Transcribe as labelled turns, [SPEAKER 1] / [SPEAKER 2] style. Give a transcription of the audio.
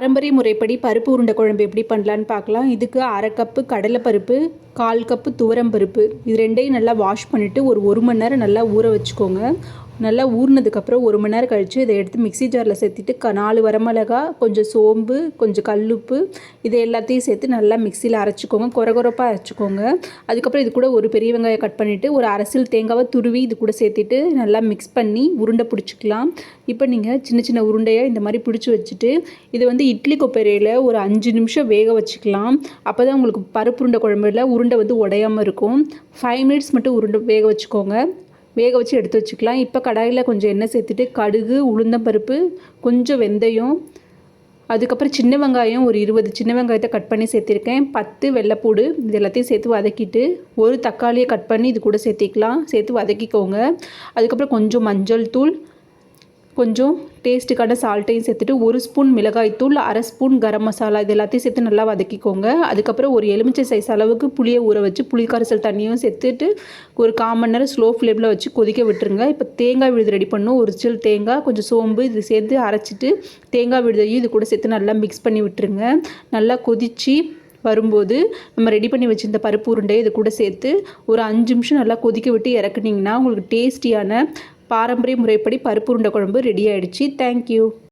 [SPEAKER 1] பாரம்பரிய முறைப்படி பருப்பு உருண்டை குழம்பு எப்படி பண்ணலான்னு பார்க்கலாம். இதுக்கு அரை கப்பு கடலைப்பருப்பு கால் கப்பு துவரம் பருப்பு. இது ரெண்டையும் நல்லா வாஷ் பண்ணிவிட்டு ஒரு ஒரு மணி நேரம் நல்லா ஊற வச்சுக்கோங்க. நல்லா ஊறினதுக்கப்புறம் ஒரு மணி நேரம் கழித்து இதை எடுத்து மிக்சி ஜாரில் சேர்த்துட்டு க நாலு வரமிளகா கொஞ்சம் சோம்பு கொஞ்சம் கல்லுப்பு இது எல்லாத்தையும் சேர்த்து நல்லா மிக்சியில் அரைச்சிக்கோங்க. குறகுறப்பாக அரைச்சிக்கோங்க. அதுக்கப்புறம் இது கூட ஒரு பெரிய வெங்காயம் கட் பண்ணிவிட்டு ஒரு அரசியல் தேங்காவை துருவி இது கூட சேர்த்துட்டு நல்லா மிக்ஸ் பண்ணி உருண்டை பிடிச்சிக்கலாம். இப்போ நீங்கள் சின்ன சின்ன உருண்டையை இந்த மாதிரி பிடிச்சி வச்சுட்டு இது வந்து இட்லி கொப்பரையில் ஒரு அஞ்சு நிமிஷம் வேக வச்சுக்கலாம். அப்போ தான் உங்களுக்கு பருப்பு உருண்டை குழம்புல உருண்டை வந்து உடையாமல் இருக்கும். ஃபைவ் மினிட்ஸ் மட்டும் உருண்டை வேக வச்சுக்கோங்க. வேக வச்சு எடுத்து வச்சுக்கலாம். இப்போ கடாயில் கொஞ்சம் எண்ணெய் சேர்த்துட்டு கடுகு உளுந்தம்பருப்பு கொஞ்சம் வெந்தயம் அதுக்கப்புறம் சின்ன வெங்காயம் ஒரு இருபது. சின்ன வெங்காயத்தை கட் பண்ணி சேர்த்துருக்கேன். பத்து வெள்ளைப்பூடு இது எல்லாத்தையும் சேர்த்து வதக்கிட்டு ஒரு தக்காளியை கட் பண்ணி இது கூட சேர்த்திக்கலாம். சேர்த்து வதக்கிக்கோங்க. அதுக்கப்புறம் கொஞ்சம் மஞ்சள் தூள் கொஞ்சம் டேஸ்ட்டுக்கான சால்ட்டையும் சேர்த்துட்டு ஒரு ஸ்பூன் மிளகாய்த்தூள் அரை ஸ்பூன் கரம் மசாலா இது எல்லாத்தையும் சேர்த்து நல்லா வதக்கிக்கோங்க. அதுக்கப்புறம் ஒரு எலுமிச்சை சைஸ் அளவுக்கு புளியை ஊற வச்சு புளி கரைசல் தண்ணியும் சேர்த்துட்டு ஒரு காமன் நேரம் ஸ்லோ ஃப்ளேமில் வச்சு கொதிக்க விட்டுருங்க. இப்போ தேங்காய் விழுது ரெடி பண்ணும் ஒரு சில் தேங்காய் கொஞ்சம் சோம்பு இது சேர்த்து அரைச்சிட்டு தேங்காய் விழுதையும் இது கூட சேர்த்து நல்லா மிக்ஸ் பண்ணி விட்டுருங்க. நல்லா கொதித்து வரும்போது நம்ம ரெடி பண்ணி வச்சுருந்த பருப்பு உருண்டையை இது கூட சேர்த்து ஒரு அஞ்சு நிமிஷம் நல்லா கொதிக்க விட்டு இறக்குனிங்கன்னா உங்களுக்கு டேஸ்டியான பாரம்பரிய முறைப்படி பருப்பு உருண்டை குழம்பு ரெடி ஆயிடுச்சு. தேங்க்யூ